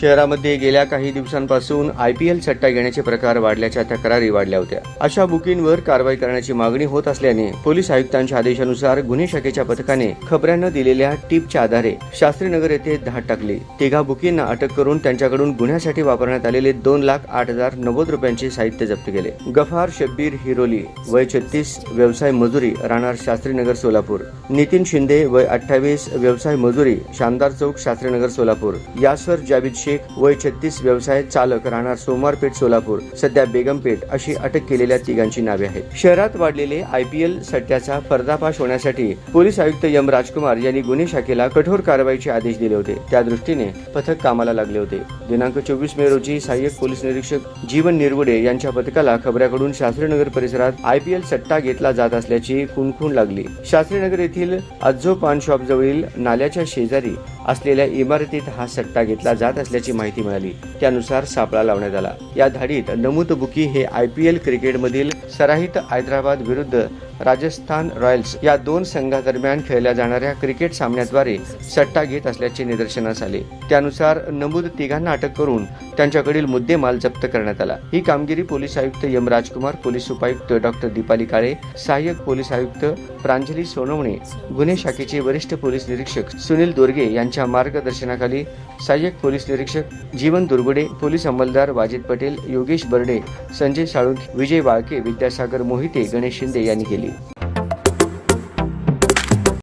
शहरामध्ये गेल्या काही दिवसांपासून आय पी एल सट्टा घेण्याचे प्रकार वाढल्याच्या तक्रारी वाढल्या होत्या. अशा बुकींवर कारवाई करण्याची मागणी होत असल्याने पोलीस आयुक्तांच्या आदेशानुसार गुन्हे शाखेच्या पथकाने खबऱ्यांना दिलेल्या टिपच्या आधारे शास्त्रीनगर येथे धाड टाकली. तिघा बुकींना अटक करून त्यांच्याकडून गुन्ह्यासाठी वापरण्यात आलेले दोन लाख आठ हजार नव्वद रुपयांचे साहित्य जप्त केले. गफार शब्बीर हिरोली वय छत्तीस व्यवसाय मजुरी राहणार शास्त्रीनगर सोलापूर. नितीन शिंदे वय अठ्ठावीस व्यवसाय मजुरी शानदार चौक शास्त्रीनगर सोलापूर. यासर जावेद शेख वय छत्तीस व्यवसाय चालक राहणार सोमवारपेठ सोलापूर. सध्या बेगमपेठ अशी अटक केलेल्या तिघांची नावे आहेत. शहरात वाढलेले आयपीएल सट्ट्याचा पर्दाफाश होण्यासाठी पोलीस आयुक्त यम राजकुमार यांनी गुन्हे शाखेला कठोर कारवाईचे आदेश दिले होते. त्या दृष्टीने पथक कामाला लागले होते. दिनांक चोवीस मे रोजी सहाय्यक पोलीस निरीक्षक जीवन निरगुडे यांच्या पथकाला खबऱ्याकडून शास्त्रीनगर परिसरात आयपीएल सट्टा घेतला जात असल्याची खुणखुण लागली. शास्त्रीनगर येथील अज्जो पान शॉप जवळील नाल्याच्या शेजारी असलेल्या इमारतीत हा सट्टा घेतला जात असल्या असल्याची माहिती मिळाली. त्यानुसार सापळा लावण्यात आला. या धाडीत नमूद बुकी हे आय पी एल क्रिकेटमधील सराहित हैदराबाद विरुद्ध राजस्थान रॉयल्स या दोन संघादरम्यान खेळल्या जाणाऱ्या क्रिकेट सामन्याद्वारे सट्टा घेत असल्याचे निदर्शनास आले. त्यानुसार नमूद तिघांना अटक करून त्यांच्याकडील मुद्देमाल जप्त करण्यात आला. ही कामगिरी पोलीस आयुक्त यम राजकुमार पोलीस उपायुक्त डॉक्टर दीपाली काळे सहाय्यक पोलीस आयुक्त प्रांजली सोनवणे गुन्हे शाखेचे वरिष्ठ पोलीस निरीक्षक सुनील दुर्गे यांच्या मार्गदर्शनाखाली सहाय्यक पोलीस निरीक्षक जीवन दुर्गुडे पोलीस अंमलदार वाजिद पटेल योगेश बर्डे संजय साळुंखे विजय वाळके विद्यासागर मोहिते गणेश शिंदे यांनी केली. aqui.